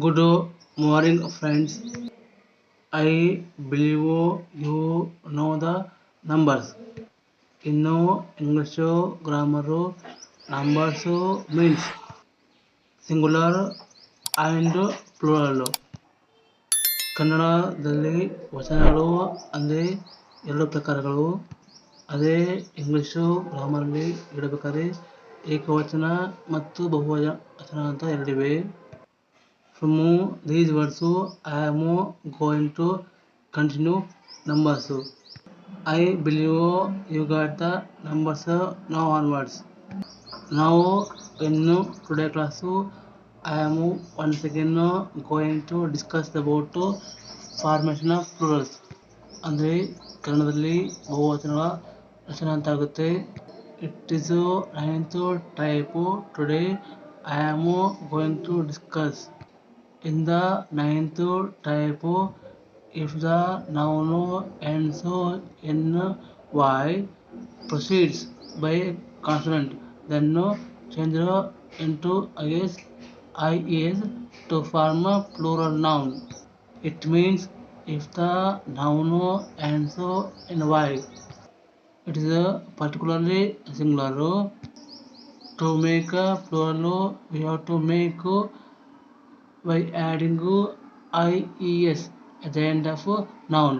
good morning friends i believe you know the numbers ಇನ್ನು English grammar numbers means singular and plural ಕನ್ನಡದಲ್ಲಿ ವಚನಗಳು ಅಂದರೆ ಎರಡು ಪ್ರಕಾರಗಳು ಅದೇ ಇಂಗ್ಲೀಷು ಗ್ರಾಮರಲ್ಲಿ ಇಡಬೇಕಾದ್ರೆ ಏಕವಚನ ಮತ್ತು ಬಹುವಚನ ವಚನ ಅಂತ ಎರಡಿವೆ From these words, I am going to continue numbers. I believe you got the numbers now onwards. Now in today class, I am once again going to discuss about formation of plurals ಅಂದರೆ ಕನ್ನಡದಲ್ಲಿ ಬಹುವಚನಗಳ ರಚನೆ ಅಂತ ಆಗುತ್ತೆ it is ninth type today I am going to discuss In the ninth type, if the noun ends in y precedes by a consonant, then change into is i is to form a plural noun. It means if the noun ends in y, it is a particularly singular. To make a plural, we have to make by adding I E S end of noun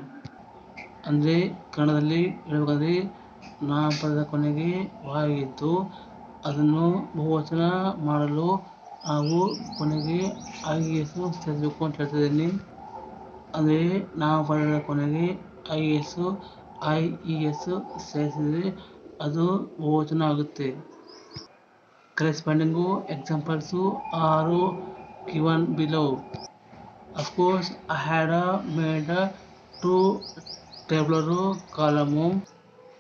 ಅಂದರೆ ಕನ್ನಡದಲ್ಲಿ ಹೇಳಬೇಕಂದ್ರೆ ನಾಮಪದದ ಕೊನೆಗೆ ವಾಗಿದ್ದು ಅದನ್ನು ಬಹುವಚನ ಮಾಡಲು ನಾವು ಕೊನೆಗೆ ಐ ಎಸ್ ಸೇರಿಸಬೇಕು ಅಂತ ಹೇಳ್ತಿದ್ದೀನಿ ಅಂದರೆ ನಾಮಪದದ ಕೊನೆಗೆ I S e, I E S e, ಸೇರಿಸಿದರೆ ಅದು ಬಹುವಚನ ಆಗುತ್ತೆ corresponding examples are given below. Of course, I had uh, made a two tabular column.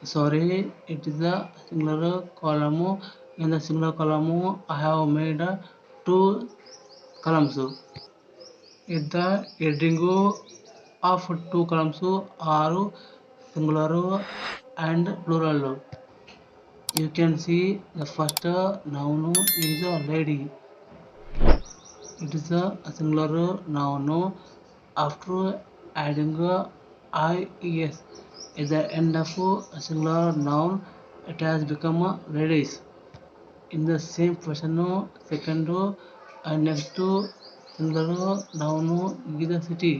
Sorry, it is a singular column. In the singular column, I have made uh, two columns. At the heading of two columns are singular and plural. You can see the first noun is a lady. it is a singular noun after adding is at the end of a singular noun it has become ladies in the same fashion second and next to singular noun is the city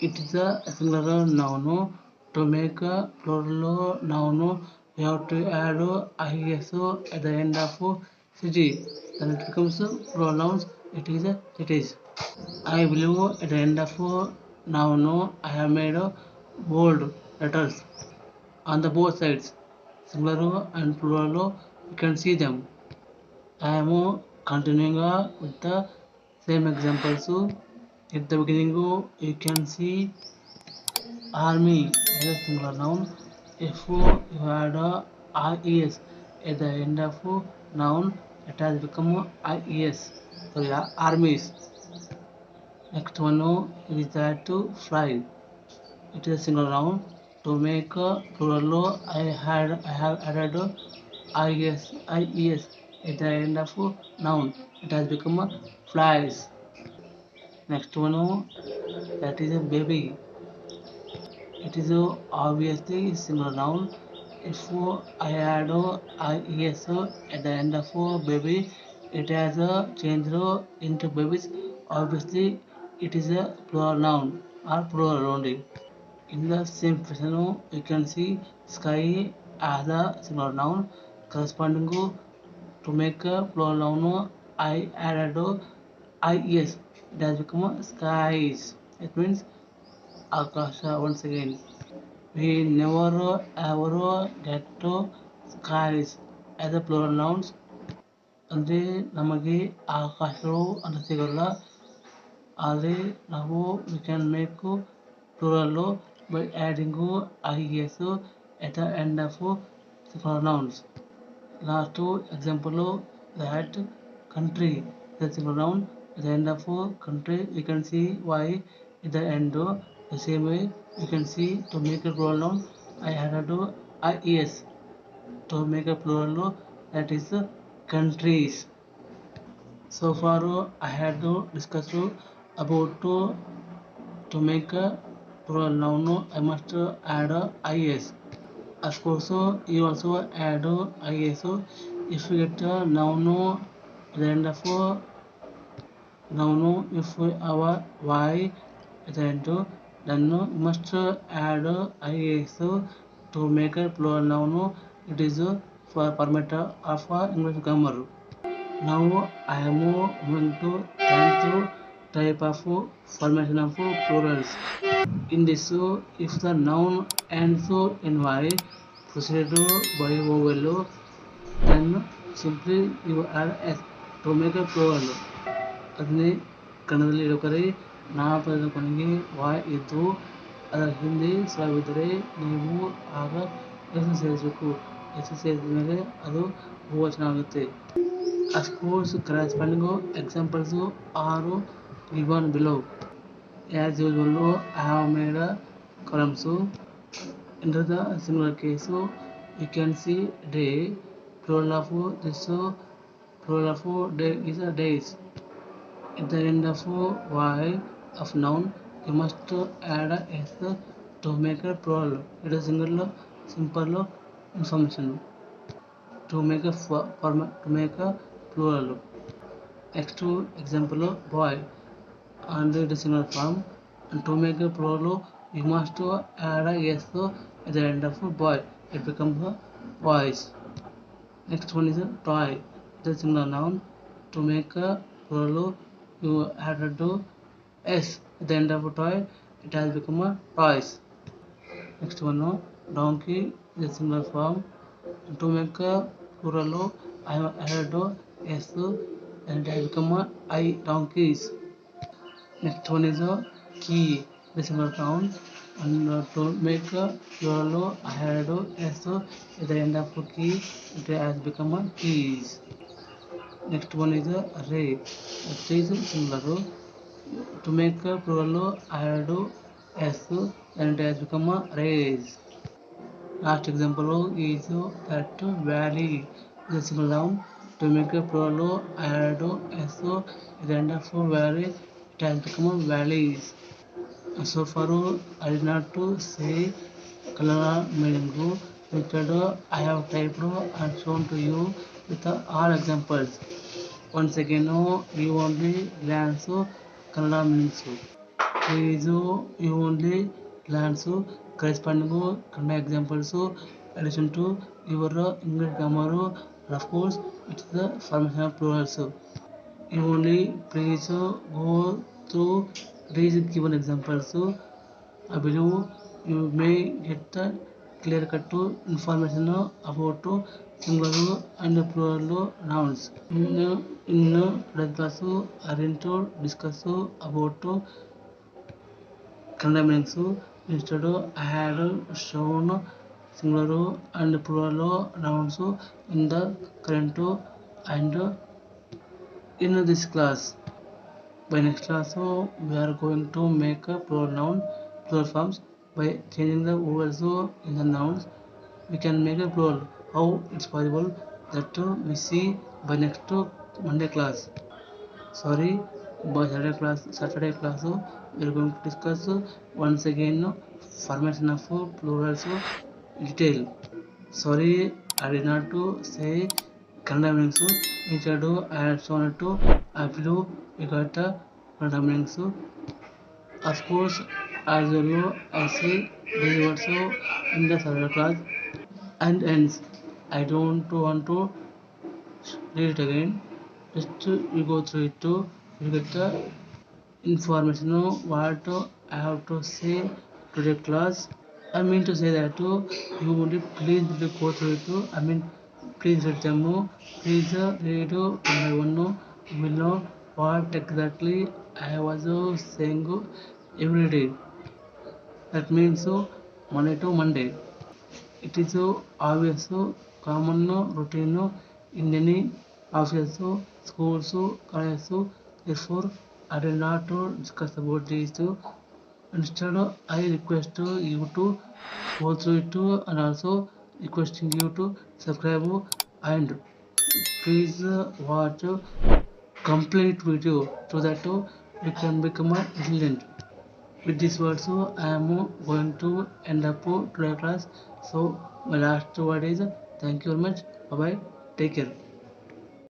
it is a singular noun to make a plural noun you have to add iso at the end of city then it becomes pronouns it is a it is i believe at the end of now no i have made bold letters on the both sides singular and plural you can see them i am continuing with the same examples at the beginning you can see army as a singular noun if you had a res at the end of noun It has become IES, sorry, armies. Next one is oh, that fly. It is a single round. To make plural, I had I have added IES, IES at the end of noun. It has become flies. Next one oh, that is a baby. It is obviously a single noun. It's for IADO, IESO at the end of baby. It has a change into babies. Obviously, it is a plural noun or plural only. In the same fashion, you can see sky as a singular noun corresponding to make a plural noun I added IES. It has become skies. It means Akasha once again. we never ever get to skies as a plural nouns ಅಂದರೆ ನಮಗೆ ಆಕಾಶಗಳು ಅಂತ ಸಿಗಲ್ಲ ಆದರೆ ನಾವು we can make plural by adding I S at the end of nouns last example that country the single noun at the end of country we can see y at the end the same way you can see to make a plural noun I had to IES to make a plural noun that is uh, countries so far uh, I had to discuss uh, about to to make a plural noun uh, I must uh, add uh, IES of course you also add IES if you get a noun then the end of noun if we have Y then to then you must add is to make a plural noun. It is for permit of English grammar. Now I am moving to tenth type of formation of plurals. In this, if the noun ends in y preceded by vowel, then simply you add s to make a plural. ಅದನ್ನೇ ಕನ್ನಡದಲ್ಲಿ ಹೇಳ್ಬೇಕಾದ್ರೆ ನಾಮಪದದ ಕೊನೆಗೆ Y ಇದ್ದು ಅದರ ಹಿಂದೆ ಸಾವಿದ್ದರೆ ನೀವು ಆಗ ಹೆಸರು ಸೇರಿಸಬೇಕು ಹೆಸರು ಸೇರಿದ ಮೇಲೆ ಅದು ಬಹುವಚನ ಆಗುತ್ತೆ of course corresponding examples are given below. As usual, I have made a columns. In the singular case, you can see day, plural of this, plural of day is a days. At the end of y of noun you must add s to make a plural it is single simple information to make a form to make a plural next example boy and it is single form and to make a plural you must add s at the end of boy it becomes boys next one is a toy it is single noun to make a plural you add to s at the end of a toy it has become a toys next one now donkey is a similar form to make a plural o i had o s and it has become a i donkeys next one is a key the similar form and uh, to make a plural o i had o s at the end of a key it has become a keys next one is a array array is similar to to make a problem I have s and it has become a raise. Last example is that valley the symbol down to make a plural, add s at the valley it has become a valleys. So for I did not to say color meaning method I have typed and shown to you with all examples. Once again, we only glance Kannada means so. So you only learn so corresponding to Kannada examples. So addition to your English grammar, of course, it's the formation of plural. So you only please go to these given examples. So I believe you may get the clear cut to information about Kangaroo and Plural nouns. In, in Radvasu, Arento, Discusso, Aborto, Condemnensu, Instead, had shown singular and plural nouns in the current and in this class. By next class, we are going to make a plural noun plural forms by changing the words in the nouns. We can make a plural. how it's possible that we see by next Monday class. Sorry, by Saturday class. Saturday class we are going to discuss once again formation of plurals detail. Sorry, I did not to say Kannada meanings. Instead, I had shown to appeal. We got Kannada meanings. Of course, as well as these words in the Saturday class and ends. I don't want to read it again just you go through it to get the information know what I have to say to the class I mean to say that too. you only please go through it I mean please read them please uh, read one by one you will know what exactly I was uh, saying uh, every day that means so Monday to Monday it is so obvious so common routine in any office, schools, college. Therefore, I will not discuss about these two. Instead, I request you to go through it and also requesting you to subscribe and please watch complete video so that you can become resilient. With these words, I am going to end up today class. So my last word is Thank you very much. Bye bye. Take care.